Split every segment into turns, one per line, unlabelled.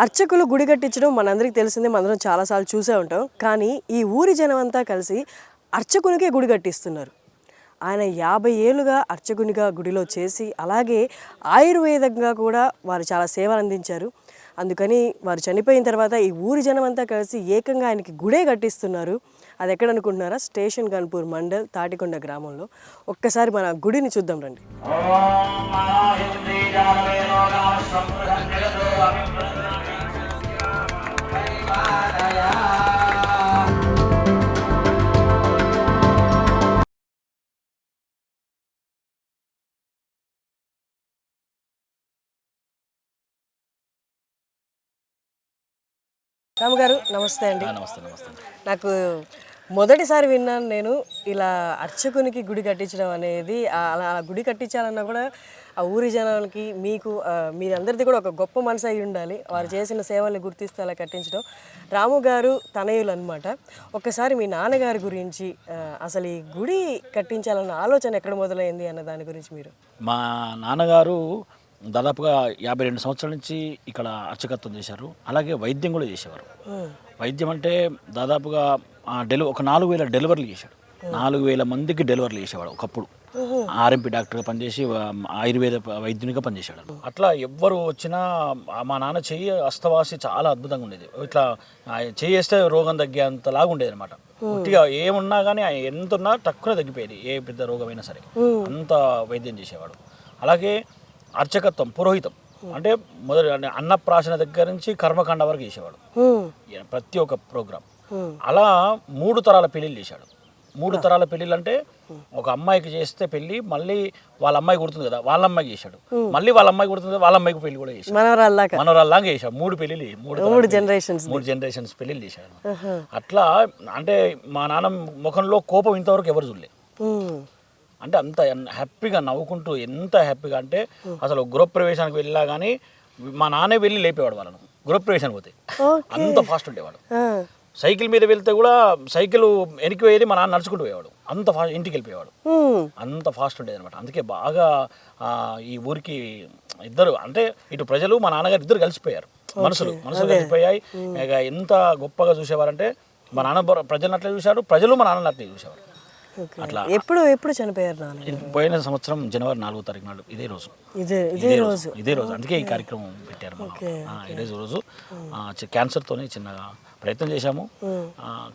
అర్చకులు గుడి కట్టించడం మనందరికీ తెలిసిందే మనందరం చాలాసార్లు చూసే ఉంటాం. కానీ ఈ ఊరి జనం అంతా కలిసి అర్చకునికే గుడి కట్టిస్తున్నారు. ఆయన యాభై ఏళ్ళుగా అర్చకునిగా గుడిలో చేసి అలాగే ఆయుర్వేదంగా కూడా వారు చాలా సేవలు అందించారు. అందుకని వారు చనిపోయిన తర్వాత ఈ ఊరి జనం అంతా కలిసి ఏకంగా ఆయనకి గుడే కట్టిస్తున్నారు. అది ఎక్కడ అనుకుంటున్నారా స్టేషన్ గన్పూర్ మండల్ తాటికొండ గ్రామంలో. ఒక్కసారి మన గుడిని చూద్దాం రండి. రామగారు నమస్తే అండి.
నమస్తే నమస్తే
నాకు మొదటిసారి విన్నాను నేను ఇలా అర్చకునికి గుడి కట్టించడం అనేది. అలా గుడి కట్టించాలన్నా కూడా ఆ ఊరి జనాలకి మీకు మీరందరిది కూడా ఒక గొప్ప మనసు అయి ఉండాలి. వారు చేసిన సేవల్ని గుర్తిస్తూ అలా కట్టించడం రాము గారు తనయులు అనమాట ఒక్కసారి మీ నాన్నగారి గురించి అసలు ఈ గుడి కట్టించాలన్న ఆలోచన ఎక్కడ మొదలైంది అన్న దాని గురించి మీరు?
మా నాన్నగారు దాదాపుగా యాభై రెండు సంవత్సరాల నుంచి ఇక్కడ అర్చకత్వం చేశారు. అలాగే వైద్యం కూడా చేసేవారు. వైద్యం అంటే దాదాపుగా డెలివ ఒక నాలుగు వేల డెలివరీలు చేశాడు. నాలుగు వేల మందికి డెలివరీలు చేసేవాడు ఒకప్పుడు. ఆర్ఎంపీ డాక్టర్గా పనిచేసి ఆయుర్వేద వైద్యునిగా పనిచేశాడు. అట్లా ఎవ్వరు వచ్చినా మా నాన్న చెయ్యి అస్తవాసి చాలా అద్భుతంగా ఉండేది. ఇట్లా వేస్తే రోగం తగ్గేంతలాగా ఉండేది అనమాట ఉట్టిగా ఏమున్నా కానీ ఆయన ఎంత ఉన్నా తక్కువ తగ్గిపోయేది. ఏ పెద్ద రోగమైనా సరే. అంత వైద్యం చేసేవాడు. అలాగే అర్చకత్వం పురోహితం. అంటే మొదటి అంటే అన్నప్రాశన దగ్గర నుంచి కర్మకాండ వరకు చేసేవాడు. ప్రతి ఒక్క ప్రోగ్రామ్. అలా మూడు తరాల పెళ్ళిళ్ళు చేశాడు. మూడు తరాల పెళ్ళిళ్ళు అంటే ఒక అమ్మాయికి చేస్తే పెళ్ళి మళ్ళీ వాళ్ళ అమ్మాయి కుడుతుంది కదా వాళ్ళ అమ్మాయికి చేశాడు మళ్ళీ వాళ్ళ అమ్మాయి కుడుతుంది కదా, వాళ్ళ అమ్మాయికి పెళ్ళి కూడా చేశాడు.
మనవరాల్లాగా.
చేశాడు. మూడు పెళ్ళిళ్ళు మూడు తరాల
మూడు
జనరేషన్స్ పెళ్ళిళ్ళు చేశాడు. అట్లా అంటే మా నాన్న ముఖంలో కోపం ఇంతవరకు ఎవరు చూడలే.
హ్మ్.
అంటే అంత హ్యాపీగా నవ్వుకుంటూ ఎంత హ్యాపీగా అంటే అసలు గృహప్రవేశానికి వెళ్ళా కానీ మా నాన్నే వెళ్ళి లేపేవాడు వాళ్ళను. గృహప్రవేశానికి పోతే. అంత ఫాస్ట్ ఉండేవాడు. సైకిల్ మీద వెళ్తే కూడా సైకిల్ వెనక్కి పోయేది మా నాన్న నడుచుకుంటూ పోయేవాడు. అంత ఫాస్ట్ ఇంటికి వెళ్ళిపోయేవాడు
హ్మ్.
అంత ఫాస్ట్ ఉండేది అనమాట అందుకే బాగా ఈ ఊరికి ఇద్దరు అంటే ఇటు ప్రజలు మా నాన్నగారు ఇద్దరు కలిసిపోయారు. మనసులు మనసులు కలిసిపోయాయి. ఇక ఎంత గొప్పగా చూసేవారంటే మా నాన్న ప్రజలను అట్లే చూశారు ప్రజలు మా నాన్నని అట్లే చూసేవారు. అట్లా.
ఎప్పుడు ఎప్పుడు చనిపోయారు నాన్న
పోయిన సంవత్సరం జనవరి నాలుగో తారీఖు నాడు ఇదే రోజు.
ఇదే ఇదే రోజు.
ఇదే రోజు. అందుకే ఈ కార్యక్రమం పెట్టారు మనం. ఇదే రోజు. క్యాన్సర్తోనే చిన్నగా ప్రయత్నం చేశాము.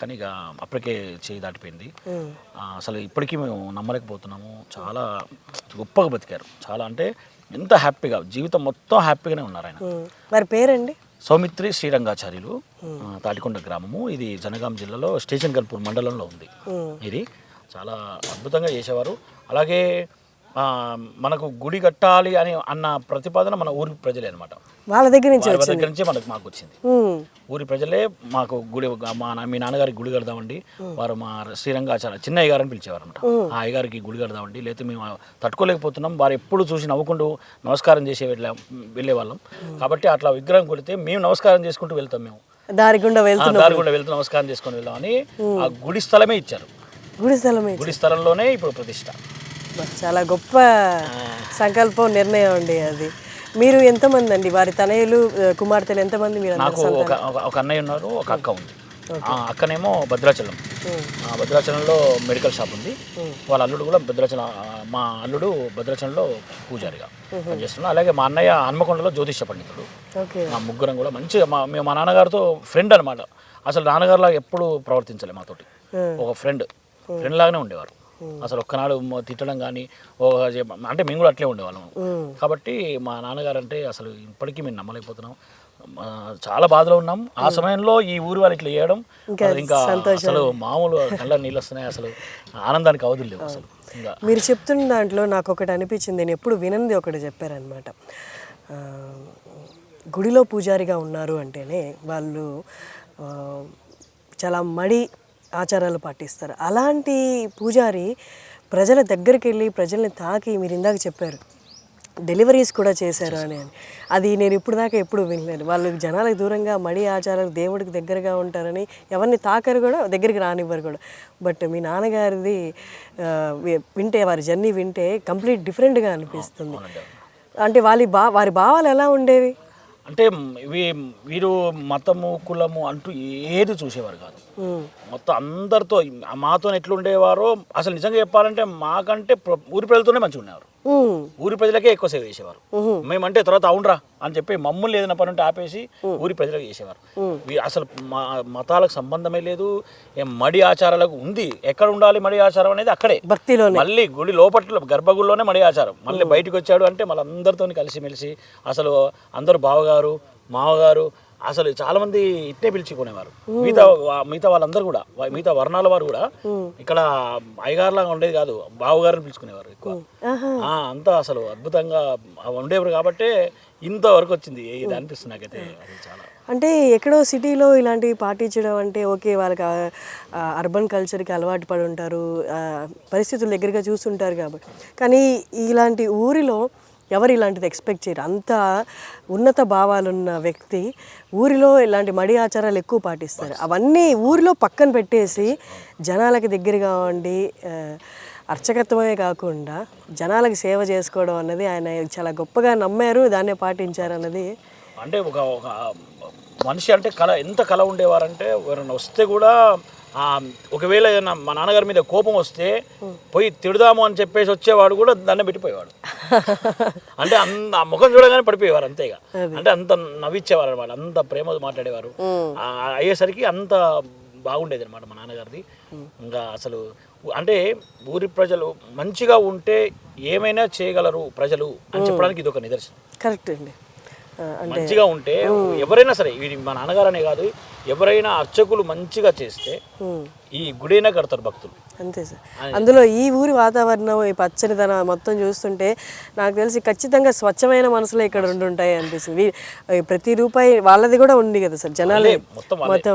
కానీ ఇక అప్పటికే చేయి దాటిపోయింది. అసలు ఇప్పటికీ మేము నమ్మలేకపోతున్నాము. చాలా గొప్పగా బతికారు. చాలా అంటే ఎంత హ్యాపీగా జీవితం మొత్తం హ్యాపీగానే ఉన్నారు ఆయన.
హ్మ్. వారి పేరండి?
సౌమిత్రి శ్రీరంగాచార్యులు తాటికొండ గ్రామము. ఇది జనగాం జిల్లాలో స్టేషన్ కన్పూర్ మండలంలో ఉంది. ఇది చాలా అద్భుతంగా చేసేవారు. అలాగే మనకు గుడి కట్టాలి అని అన్న ప్రతిపాదన మన ఊరి ప్రజలే అనమాట
వాళ్ళ దగ్గర నుంచి
వారి దగ్గర నుంచే మనకు మాకు వచ్చింది. ఊరి ప్రజలే మాకు గుడి మా మీ నాన్నగారికి గుడి కడదామండి. వారు మా శ్రీరంగాచార్య చిన్న అయ్యగారు అని పిలిచేవారు అనమాట ఆ అయ్యగారికి గుడి కడదామండి. లేకపోతే మేము తట్టుకోలేకపోతున్నాం. వారు ఎప్పుడు చూసి నవ్వుకుంటూ నమస్కారం చేసే వెళ్ళా వెళ్ళేవాళ్ళం. కాబట్టి అట్లా విగ్రహం కొడితే మేము నమస్కారం చేసుకుంటూ వెళ్తాం మేము.
దారి గుండా
ఆ
వెళ్తున్నా.
దారి కూడా వెళ్తూ నమస్కారం చేసుకొని వెళ్దామని ఆ గుడి స్థలమే ఇచ్చారు.
గుడి స్థలమే
గుడి స్థలంలోనే ఇప్పుడు ప్రతిష్ట.
చాలా గొప్ప సంకల్పం నిర్ణయం అండి అది. మీరు ఎంతమంది అండి? వారి తనయులు కుమార్తెలు ఎంతమంది మీరు
నాకు ఒక ఒక- అన్నయ్య ఉన్నారు ఒక అక్క ఉంది. ఆ అక్కనేమో భద్రాచలం. ఆ భద్రాచలంలో మెడికల్ షాప్ ఉంది. వాళ్ళ అల్లుడు కూడా భద్రాచలం మా అల్లుడు భద్రాచలంలో పూజారిగా పనిచేస్తున్నాడు. అలాగే మా అన్నయ్య హన్మకొండలో జ్యోతిష్య పండితుడు. మా ముగ్గురం కూడా మంచిగా మా మేము మా నాన్నగారితో ఫ్రెండ్ అనమాట అసలు నాన్నగారిలాగా ఎప్పుడు ప్రవర్తించలే మాతోటి. ఒక ఫ్రెండ్ ఫ్రెండ్ లాగానే ఉండేవారు. అసలు ఒక్కనాడు తిట్టడం కానీ అంటే మేము కూడా అట్లే ఉండేవాళ్ళం. కాబట్టి మా నాన్నగారు అంటే అసలు ఇప్పటికీ మేము నమ్మలేకపోతున్నాం. చాలా బాధలో ఉన్నాం. ఆ సమయంలో ఈ ఊరి వాళ్ళు ఇట్లా చేయడం ఇంకా అసలు మామూలు కళ్ళ నీళ్ళు వస్తున్నాయి. అసలు ఆనందానికి అవధులు లేవు అసలు.
మీరు చెప్తున్న దాంట్లో నాకు ఒకటి అనిపించింది. నేను ఎప్పుడు వినంది ఒకటి చెప్పారనమాట. గుడిలో పూజారిగా ఉన్నారు అంటేనే వాళ్ళు చాలా మడి ఆచారాలు పాటిస్తారు. అలాంటి పూజారి ప్రజల దగ్గరికి వెళ్ళి ప్రజల్ని తాకి మీరు ఇందాక చెప్పారు. డెలివరీస్ కూడా చేశారు అని అని. అది నేను ఇప్పుడు దాకా ఎప్పుడు వినలేదు. వాళ్ళు జనాలకు దూరంగా మడి ఆచారాలు దేవుడికి దగ్గరగా ఉంటారని ఎవరిని తాకరు కూడా దగ్గరికి రానివ్వరు కూడా. బట్ మీ నాన్నగారిది వింటే వారి జర్నీ వింటే కంప్లీట్ డిఫరెంట్గా అనిపిస్తుంది. అంటే వాళ్ళ బా వారి భావాలు ఎలా ఉండేవి?
అంటే ఇవి వీరు మతము కులము అంటూ ఏది చూసేవారు కాదు. మొత్తం అందరితో మాతో ఎట్లుండేవారో అసలు నిజంగా చెప్పాలంటే మాకంటే ఊరి ప్రజలతోనే మంచిగా ఉండేవారు ఊరి ప్రజలకే ఎక్కువ సేవ చేసేవారు. మేమంటే తర్వాత అవునరా అని చెప్పి మమ్మల్ని ఏదైనా పని ఉంటే ఆపేసి ఊరి ప్రజలకు చేసేవారు. అసలు మా మతాలకు సంబంధమే లేదు. మడి ఆచారాలకు ఉంది. ఎక్కడ ఉండాలి మడి ఆచారం అనేది అక్కడే.
భక్తిలోనే.
మళ్ళీ గుడి లోపట్ల గర్భగుడిలోనే మడి ఆచారం. మళ్ళీ బయటకు వచ్చాడు అంటే మళ్ళీ అందరితో కలిసిమెలిసి అసలు అందరూ బావగారు మావగారు అసలు చాలా మంది ఇట్టే పిలుచుకునేవారు మిగతా మిగతా వాళ్ళందరూ కూడా మిగతా వర్ణాల వారు కూడా ఇక్కడ అయ్యగారులాగా ఉండేది కాదు బావగారిని పిలుచుకునేవారు ఎక్కువ. అంతా అసలు అద్భుతంగా ఉండేవారు కాబట్టే ఇంతవరకు వచ్చింది. ఇది అనిపిస్తుంది నాకైతే. చాలా.
అంటే ఎక్కడో సిటీలో ఇలాంటివి పాటించడం అంటే ఓకే వాళ్ళకి అర్బన్ కల్చర్కి అలవాటు పడి ఉంటారు పరిస్థితులు దగ్గరగా చూస్తుంటారు కాబట్టి కానీ ఇలాంటి ఊరిలో ఎవరు ఇలాంటిది ఎక్స్పెక్ట్ చేయరు. అంత ఉన్నత భావాలున్న వ్యక్తి ఊరిలో ఇలాంటి మడి ఆచారాలు ఎక్కువ పాటిస్తారు. అవన్నీ ఊరిలో పక్కన పెట్టేసి జనాలకి దగ్గరగా ఉండి అర్చకత్వమే కాకుండా జనాలకి సేవ చేసుకోవడం అన్నది ఆయన చాలా గొప్పగా నమ్మారు దాన్నే పాటించారు అన్నది.
అంటే ఒక ఒక మనిషి అంటే కళ ఎంత కళ ఉండేవారంటే ఎవరైనా వస్తే కూడా ఒకవేళ ఏదైనా మా నాన్నగారి మీద కోపం వస్తే పోయి తిడదాము అని చెప్పేసి వచ్చేవాడు కూడా దండం పెట్టిపోయేవాడు. అంటే అంత ఆ ముఖం చూడగానే పడిపోయేవారు అంతేగా. అంటే అంత నవ్విచ్చేవారు అనమాట అంత ప్రేమ మాట్లాడేవారు. అయ్యేసరికి అంత బాగుండేది అనమాట మా నాన్నగారిది. ఇంకా అసలు అంటే ఊరి ప్రజలు మంచిగా ఉంటే ఏమైనా చేయగలరు ప్రజలు అని చెప్పడానికి ఇది ఒక నిదర్శనం.
కరెక్ట్ అండి.
మంచిగా ఉంటే ఎవరైనా సరే ఇది మా నాన్నగారనే కాదు ఎవరైనా అర్చకులు మంచిగా చేస్తే ఈ గుడైనా కడతారు భక్తులు.
అంతే సార్. అందులో ఈ ఊరి వాతావరణం ఈ పచ్చనిదనం మొత్తం చూస్తుంటే నాకు తెలిసి ఖచ్చితంగా స్వచ్ఛమైన మనసులో ఇక్కడ ఉండి ఉంటాయి అనిపిస్తుంది. ప్రతి రూపాయి వాళ్ళది కూడా ఉంది కదా సార్ జనాలు.
మొత్తం
అంటే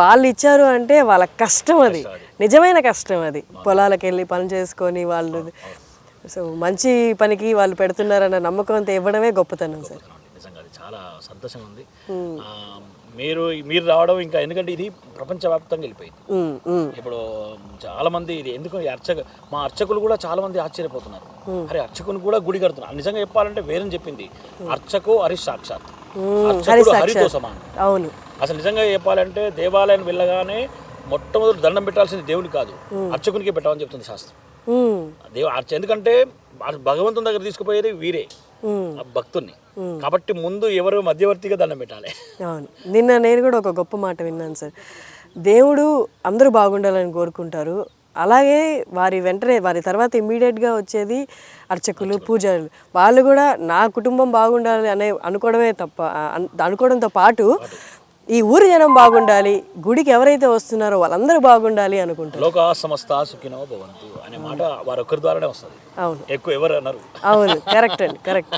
వాళ్ళు ఇచ్చారు అంటే వాళ్ళ కష్టం అది. నిజమైన కష్టం అది. పొలాలకు వెళ్ళి పని చేసుకొని వాళ్ళు సో మంచి పనికి వాళ్ళు పెడుతున్నారన్న నమ్మకంతో ఇవ్వడమే గొప్పతనం సార్.
సంతోషంగా ఉంది. మీరు మీరు రావడం ఇంకా ఎందుకంటే ఇది ప్రపంచవ్యాప్తంగా వెళ్ళిపోయింది. ఇప్పుడు చాలా మంది ఇది ఎందుకు అర్చక మా అర్చకులు కూడా చాలా మంది ఆశ్చర్యపోతున్నారు. అరే అర్చకుని కూడా గుడి కడుతున్నారు. నిజంగా చెప్పాలంటే వేరని చెప్పింది. అర్చకు హరి సాక్షాత్ అర్చకుడు హరితో సమానం
అవును.
అసలు నిజంగా చెప్పాలంటే దేవాలయం వెళ్ళగానే మొట్టమొదటి దండం పెట్టాల్సింది దేవుడికి కాదు. అర్చకునికే పెట్టమని చెప్తుంది శాస్త్రం. దేవ అర్చ ఎందుకంటే భగవంతుని దగ్గర తీసుకుపోయేది వీరే. భక్తుల్ని కాబట్టి ముందు ఎవరు మధ్యవర్తిగా దండం పెట్టాలి.
అవును. నిన్న నేను కూడా ఒక గొప్ప మాట విన్నాను సార్. దేవుడు అందరూ బాగుండాలని కోరుకుంటారు. అలాగే వారి వెంటనే వారి తర్వాత ఇమ్మీడియట్గా వచ్చేది అర్చకులు పూజారులు. వాళ్ళు కూడా నా కుటుంబం బాగుండాలి అనే అనుకోవడమే తప్ప అన్- అనుకోవడంతో పాటు. ఈ ఊరి జనం బాగుండాలి గుడికి ఎవరైతే వస్తున్నారో వాళ్ళందరూ బాగుండాలి అనుకుంటారు.
లోక సమస్త సుఖినో భవంతు అనే మాట వారొక్కరి ద్వారానే వస్తుంది.
అవును.
ఎక్కువ ఎవరు అన్నారు
అవును కరెక్ట్ అండి కరెక్ట్.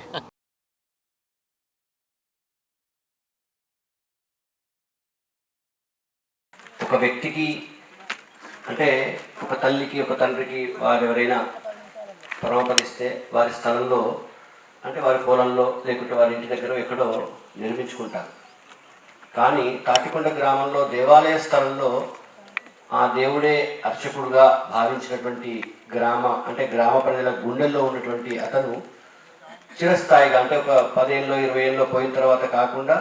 ఒక వ్యక్తికి అంటే ఒక తల్లికి ఒక తండ్రికి వారు ఎవరైనా పరమపదిస్తే వారి స్థలంలో అంటే వారి పొలంలో లేకుంటే వారి ఇంటి దగ్గర ఎక్కడో నిర్మించుకుంటారు. కానీ తాటికొండ గ్రామంలో దేవాలయ స్థలంలో ఆ దేవుడే అర్చకుడుగా భావించినటువంటి గ్రామ అంటే గ్రామ ప్రజల గుండెల్లో ఉన్నటువంటి అతను చిరస్థాయిగా అంటే ఒక పదేళ్ళలో ఇరవై ఏళ్ళలో పోయిన తర్వాత కాకుండా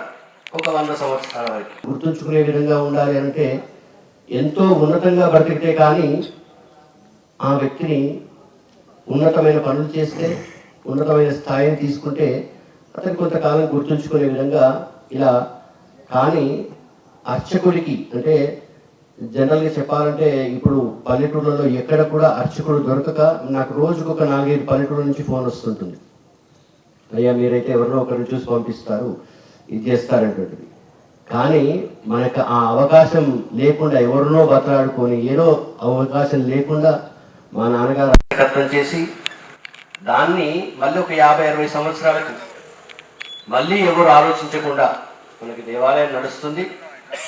ఒక వంద సంవత్సరాల వరకు. గుర్తుంచుకునే విధంగా ఉండాలి అంటే ఎంతో ఉన్నతంగా బ్రతికితే కానీ ఆ వ్యక్తిని ఉన్నతమైన పనులు చేస్తే ఉన్నతమైన స్థాయిని తీసుకుంటే అతను కొంతకాలం గుర్తుంచుకునే విధంగా ఇలా కానీ అర్చకుడికి అంటే జనరల్గా చెప్పాలంటే ఇప్పుడు పల్లెటూళ్ళలో ఎక్కడ కూడా అర్చకుడు దొరకక నాకు రోజుకు ఒక నాలుగైదు పల్లెటూళ్ళ నుంచి ఫోన్ వస్తుంటుంది. అయ్యా మీరైతే ఎవరినో ఒకరిని చూసి పంపిస్తారు ఇది చేస్తారంటుంటుంది కానీ మనకు ఆ అవకాశం లేకుండా ఎవరినో బతలాడుకొని ఏదో అవకాశం లేకుండా మా నాన్నగారు కథనం చేసి దాన్ని మళ్ళీ ఒక యాభై అరవై సంవత్సరాలకు మళ్ళీ ఎవరు ఆలోచించకుండా మనకి దేవాలయం నడుస్తుంది.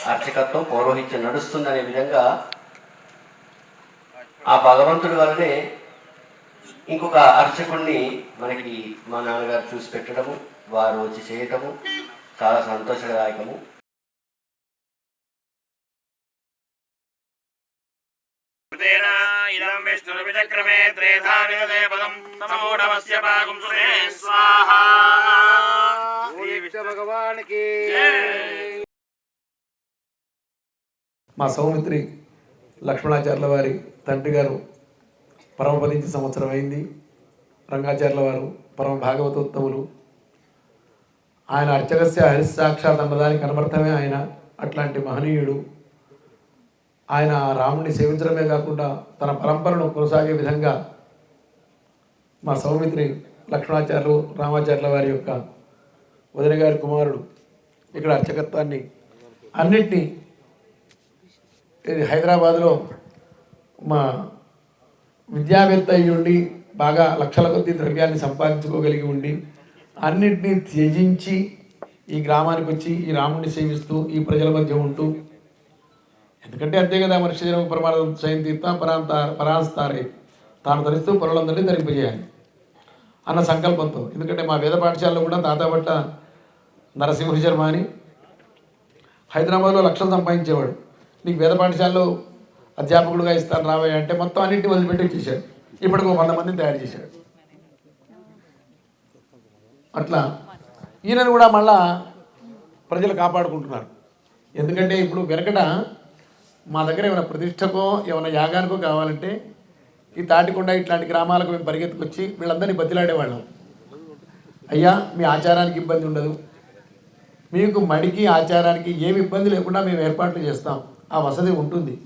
అర్చకత్వం పౌరోహిత్యం నడుస్తుంది అనే విధంగా ఆ భగవంతుడి వల్లనే ఇంకొక అర్చకుడిని మనకి మా నాన్నగారు చూసి పెట్టడము వారు వచ్చి చేయటము చాలా సంతోషదాయకము.
ఇదం విష్ణుర్విచక్రమే త్రేధాని పదం సమూఢమస్య పాగుం సురే స్వాహా. భగవానికి.
మా సౌమిత్రి లక్ష్మణాచార్యుల వారి తండ్రి గారు పరమపదించి సంవత్సరం అయింది. రంగాచార్యుల వారు పరమ భాగవతోత్తములు. ఆయన అర్చకస్య హరిసాక్షాత్ అన్నదానికి అనర్థమే ఆయన అట్లాంటి మహనీయుడు. ఆయన రాముడిని సేవించడమే కాకుండా తన పరంపరను కొనసాగే విధంగా మా సౌమిత్రి లక్ష్మణాచార్యులు రామాచార్యుల వారి యొక్క వదిన గారి కుమారుడు. ఇక్కడ అర్చకత్వాన్ని అన్నిటినీ ఇది హైదరాబాద్లో మా విద్యావేత్త అయి ఉండి బాగా లక్షల కొద్ది ద్రవ్యాన్ని సంపాదించుకోగలిగి ఉండి అన్నిటినీ త్యజించి ఈ గ్రామానికి వచ్చి ఈ రాముడిని సేవిస్తూ ఈ ప్రజల మధ్య ఉంటూ ఎందుకంటే అంతే కదా మనిషి జనం ప్రమాదం సైన్ తీర్థ పరాంత పరాస్తారే. తాను ధరిస్తూ పనులందరినీ ధరింపజేయాలి అన్న సంకల్పంతో. ఎందుకంటే మా వేద పాఠశాలలో కూడా తాతాపట్ల నరసింహ శర్మ అని హైదరాబాద్లో లక్షలు సంపాదించేవాడు. నీకు వేద పాఠశాలలో అధ్యాపకుడుగా ఇస్తాను రావయ్య అంటే మొత్తం అన్నింటిని వదిలిపెట్టి వచ్చేసాడు ఇప్పటికి ఒక వంద మందిని తయారు చేశాడు. అట్లా ఈయనను కూడా మళ్ళా ప్రజలు కాపాడుకుంటున్నారు. ఎందుకంటే ఇప్పుడు వెనకట మా దగ్గర ఏమైనా ప్రతిష్టకో ఏమైనా యాగానికో కావాలంటే ఈ తాటికొండ ఇట్లాంటి గ్రామాలకు మేము పరిగెత్తుకొచ్చి వీళ్ళందరినీ బతిలాడేవాళ్ళం. అయ్యా మీ ఆచారానికి ఇబ్బంది ఉండదు. మీకు మడికి ఆచారానికి ఏమి ఇబ్బంది లేకుండా మేము ఏర్పాట్లు చేస్తాం. ఆ వసతి ఉంటుంది.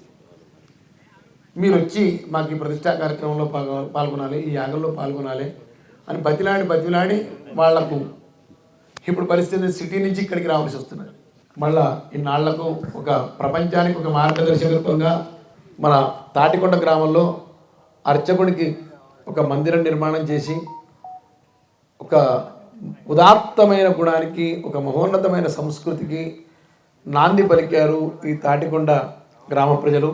మీరు వచ్చి మాకు ఈ ప్రతిష్టా కార్యక్రమంలో పాల్గొ- పాల్గొనాలి ఈ యాగంలో పాల్గొనాలి అని బతిలాడి బతిలాడి వాళ్ళకు ఇప్పుడు పరిస్థితి సిటీ నుంచి ఇక్కడికి రావాల్సి వస్తున్నది. మళ్ళా ఇన్నాళ్ళకు ఒక ప్రపంచానికి ఒక మార్గదర్శకత్వంగా మన తాటికొండ గ్రామంలో అర్చకుడికి ఒక మందిరం నిర్మాణం చేసి ఒక ఉదాత్తమైన గుణానికి ఒక మహోన్నతమైన సంస్కృతికి నాంది పలికారు ఈ తాటికొండ గ్రామ ప్రజలు.